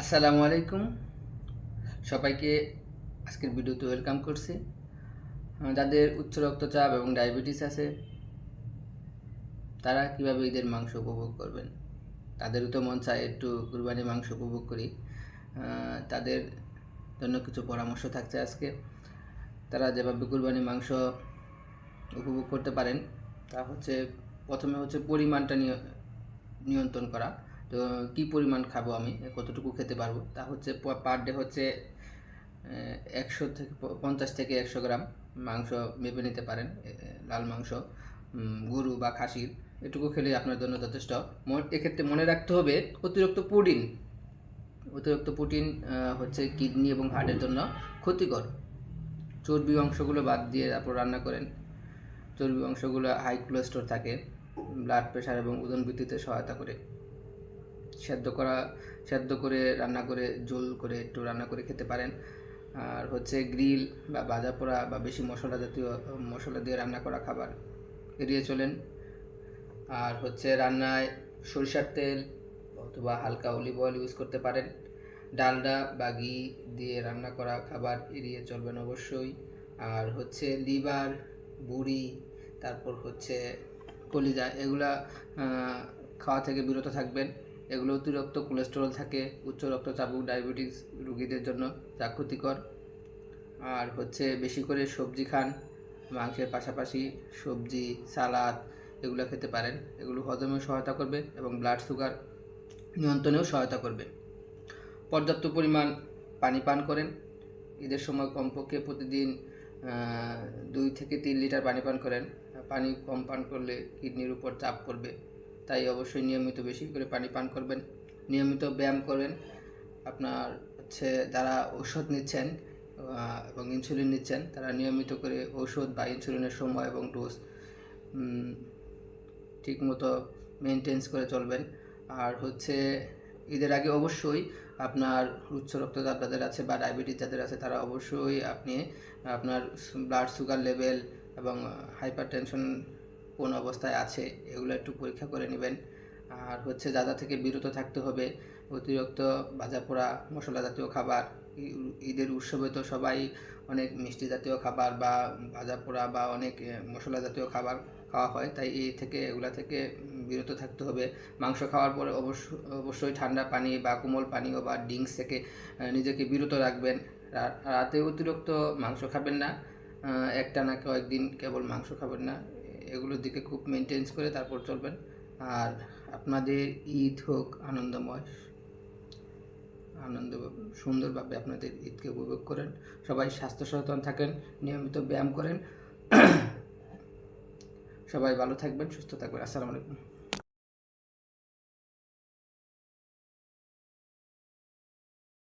আসসালামু আলাইকুম। সবাইকে আজকের ভিডিওতে ওয়েলকাম করছি। যাদের উচ্চ রক্তচাপ এবং ডায়াবেটিস আছে, তারা কীভাবে ঈদের মাংস উপভোগ করবেন? তাদেরও তো মন চায় একটু কুরবানি মাংস উপভোগ করি। তাদের জন্য কিছু পরামর্শ থাকছে আজকে। তারা যেভাবে কুরবানি মাংস উপভোগ করতে পারেন, তা হচ্ছে প্রথমে হচ্ছে পরিমাণটা নিয়ন্ত্রণ করা। তো কি পরিমাণ খাব আমি? কতটুকু খেতে পারব? তা হচ্ছে পার ডে হচ্ছে একশো থেকে পঞ্চাশ থেকে একশো গ্রাম মাংস মেপে নিতে পারেন লাল মাংস গরু বা খাসির। এটুকু খেলে আপনার জন্য যথেষ্ট। এক্ষেত্রে মনে রাখতে হবে, অতিরিক্ত প্রোটিন অতিরিক্ত প্রোটিন হচ্ছে কিডনি এবং হার্টের জন্য ক্ষতিকর। চর্বি অংশগুলো বাদ দিয়ে তারপর রান্না করেন। চর্বি অংশগুলো হাই কোলেস্টোর থাকে ব্লাড প্রেশার এবং ওজন বৃদ্ধিতে সহায়তা করে। সেদ্ধ করা, সেদ্ধ করে রান্না করে, ঝোল করে একটু রান্না করে খেতে পারেন। আর হচ্ছে গ্রিল বা ভাজা পোড়া বা বেশি মশলা জাতীয়, মশলা দিয়ে রান্না করা খাবার এড়িয়ে চলেন। আর হচ্ছে রান্নায় সরিষার তেল অথবা হালকা অলিভ অয়েল ইউজ করতে পারেন। ডালডা বা ঘি দিয়ে রান্না করা খাবার এড়িয়ে চলবেন অবশ্যই। আর হচ্ছে লিভার, বুড়ি, তারপর হচ্ছে কলিজা, এগুলা খাওয়া থেকে বিরত থাকবেন। এগুলো অতিরিক্ত কোলেস্টেরল থাকে, উচ্চ রক্তচাপ ও ডায়াবেটিস রোগীদের জন্য যা ক্ষতিকর। আর হচ্ছে বেশি করে সবজি খান, মাংসের পাশাপাশি সবজি, সালাদ এগুলো খেতে পারেন। এগুলো হজমেও সহায়তা করবে এবং ব্লাড সুগার নিয়ন্ত্রণেও সহায়তা করবে। পর্যাপ্ত পরিমাণ পানি পান করেন। ঈদের সময় কমপক্ষে প্রতিদিন দুই থেকে তিন লিটার পানি পান করেন। পানি কম পান করলে কিডনির উপর চাপ পড়বে। তাই অবশ্যই নিয়মিত বেশি করে পানি পান করবেন। নিয়মিত ব্যায়াম করবেন। আপনার হচ্ছে যারা ঔষধ নিচ্ছেন এবং ইনসুলিন নিচ্ছেন, তারা নিয়মিত করে ঔষধ বা ইনসুলিনের সময় এবং ডোজ ঠিকমতো মেনটেন্স করে চলবেন। আর হচ্ছে ঈদের আগে অবশ্যই আপনার উচ্চ রক্তচাপ যাদের আছে বা ডায়াবেটিস যাদের আছে, তারা অবশ্যই আপনি আপনার ব্লাড সুগার লেভেল এবং হাইপার টেনশন কোন অবস্থায় আছে এগুলো একটু পরীক্ষা করে নেবেন। আর হচ্ছে যা যা থেকে বিরত থাকতে হবে অতিরিক্ত ভাজা পোড়া মশলা জাতীয় খাবার ঈদের উৎসবে তো সবাই অনেক মিষ্টি জাতীয় খাবার বা ভাজা পোড়া বা অনেক মশলা জাতীয় খাবার খাওয়া হয় তাই এই থেকে এগুলা থেকে বিরত থাকতে হবে। মাংস খাওয়ার পরে অবশ্য অবশ্যই ঠান্ডা পানি বা কোমল পানীয় বা ড্রিঙ্কস থেকে নিজেকে বিরত রাখবেন। রাতে অতিরিক্ত মাংস খাবেন না আহ, একটা না কয়েকদিন কেবল মাংস খাবেন না। এগুলোর দিকে খুব মেনটেন্স করে তারপর চলবেন। আর আপনাদের ঈদ হোক, আনন্দময়, আনন্দ সুন্দরভাবে আপনাদের ঈদকে উপভোগ করেন। সবাই স্বাস্থ্য সচেতন থাকেন, নিয়মিত ব্যায়াম করেন। সবাই ভালো থাকবেন, সুস্থ থাকবেন। আসসালামু আলাইকুম।